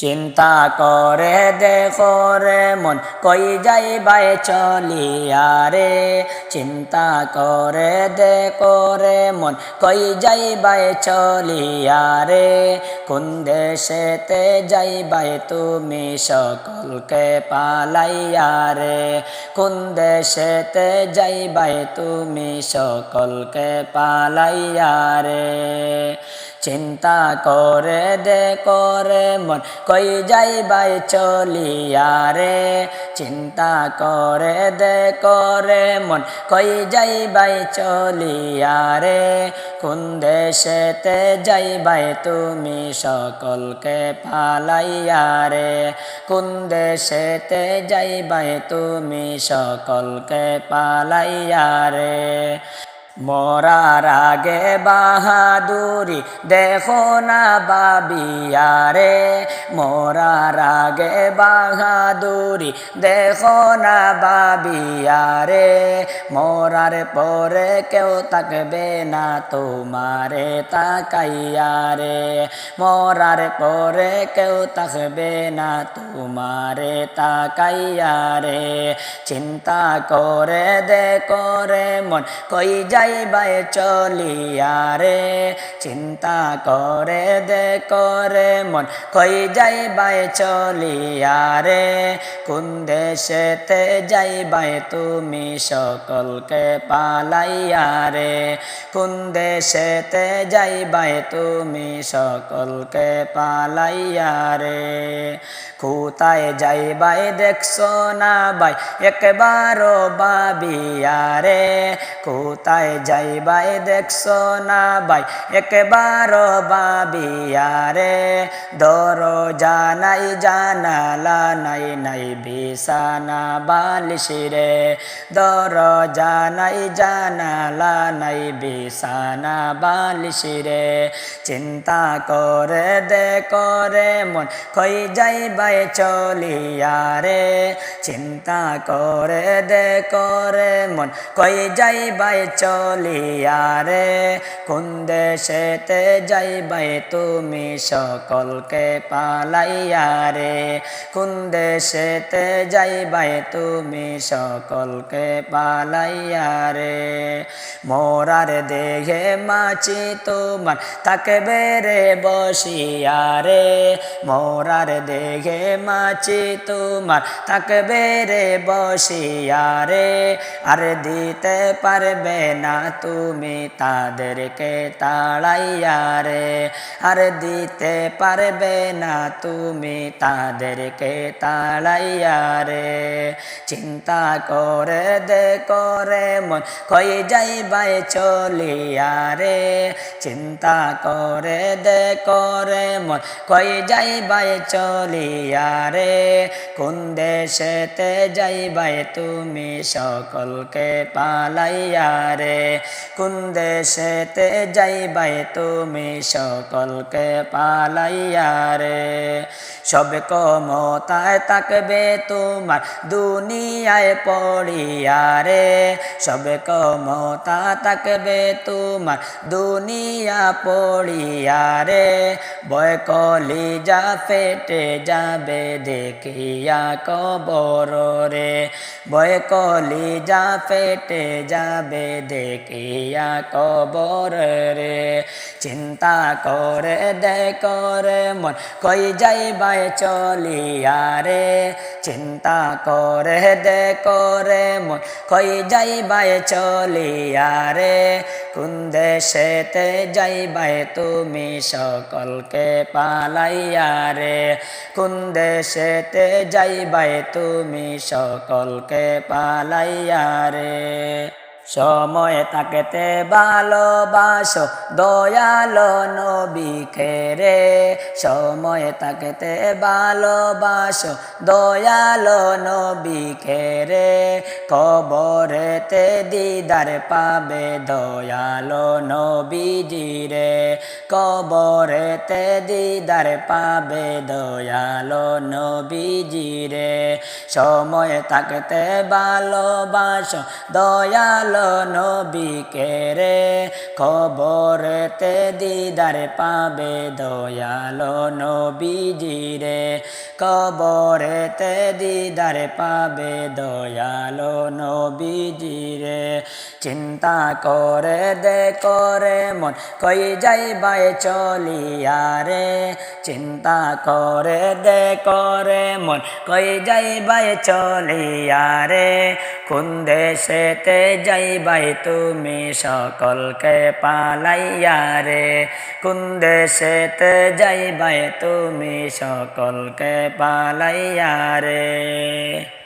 চিন্তা করে দেখো রে মন, কই যাই বাই চলিয়া রে? চিন্তা করে দেখো রে মন, কই যাই বাই চলিয়া রে? কোন দেশেতে যাইবাই তুমি সকলকে পালাইয়া রে? কোন দেশেতে যাইবাই তুমি সকলকে পালাইয়া রে? চিন্তা করে দে করে মন, কই যাইবাই চলিয়া রে? চিন্তা করে দে করে মন, কই যাইবাই চলিয়া রে? কোন দেশেতে যাইবাই তুমি সকলকে পালাইয়া রে? কোন দেশেতে যাইবাই তুমি সকলকে পালাইয়া রে? মরার আগে বাহাদুরি দেখো না বাবিয়া রে মরার আগে বাহাদুরি দেখো না বাবিয়া রে মরার পরে কেউ থাকবে না তোমারে তাকাইয়া রে মরার পরে কেউ থাকবে না তোমারে তাকাইয়া রে চিন্তা করে দে করে মন কই যাইবাই চলিয়া রে, চিন্তা করে দে করে মন কই যাইবাই চলিয়া রে, কোন দেশেতে যাইবাই তুমি সকলকে পালাইয়া রে, কোন দেশেতে যাইবাই তুমি সকলকে পালাইয়া রে। কোথায় যাইবাই দেখছ না ভাই? একবারও বাবিয়া রে কোথায় যাইবাই দেখছ না ভাই? একবারও বাবিয়া রে দর জানাই জানালা নাই নাই, বিছানা বালিশ রে। দর জানাই জানালা নাই, বিছানা বালিশ রে। চিন্তা করে দে করে মন, কই যাইবাই চলিয়া রে, চিন্তা করে দে করে মন, কই যাই যাইবাই চলিয়া রে, কোন দেশেতে যাইবাই তুমি সকলকে পালাইয়া রে, কোন দেশেতে যাইবাই তুমি সকলকে পালাইয়া রে। মোরার দেহে মাছি তোমার, তাকে বেড়ে বসিয়া রে, মোরার দেহে মাছি তোমার তাকে বেড়ে বসিয়া রে আর দিতে পারবে না তুমি তাদেরকে তাড়াইয়া রে। আর দিতে পারবে না তুমি তাদেরকে তাড়াইয়া রে। চিন্তা করে দে করে মন কই যাইবাই চলিয়া রে। চিন্তা করে দে করে মন কই যাইবাই চলিয়া রে কোন দেশেতে যাইবাই তুমি সকলকে পালাইয়া রে? কোন দেশেতে যাইবাই তুমি সকলকে পালাইয়া রে? সব কমতায় তাকবে তোমার দুনিয়ায় পড়িয়া রে। সব কমতা তাকবে তোমার দুনিয়া পড়িয়া রে। বয় কলি যা ফেটে যাবে দেখিয়া কবর রে। বয় কলি যা ফেটে যাবে দেখিয়া কবর রে। চিন্তা করে দে করে মন, কই যাইবাই চলিয়া রে চিন্তা করে দে করে মন। কই যাইবাই চলিয়া রে কোন দেশেতে যাইবাই তুমি সকলকে পালাইয়া রে কোন দেশেতে যাইবাই তুমি সকলকে পালাইয়া রে সময় তাকেতে ভালোবাসো, দয়ালো নবীকে রে। সময় তাকেতে ভালোবাসো, দয়ালো নবীকে রে। কবরেতে দিদার পাবে দয়ালো নবীজি রে। কবরেতে দিদার পাবে দয়ালো নবীজি রে। সময় থাকতে ভালোবাসো, দয়ালো নবীকে রে খবরেতে দিদার পাবে দয়ালো নবীজি রে। কবরেতে দিদার পাবে দয়ালো নবীজিরে চিন্তা করে দে করে মন, কই যাইবাই চলিয়া রে। চিন্তা করে দে করে মন, কই যাইবাই চলিয়া রে? কোন দেশেতে যাইবাই তুমি সকলকে পালাইয়া রে? কোন দেশেতে যাইবাই তুমি সকলকে পালাইয়া রে?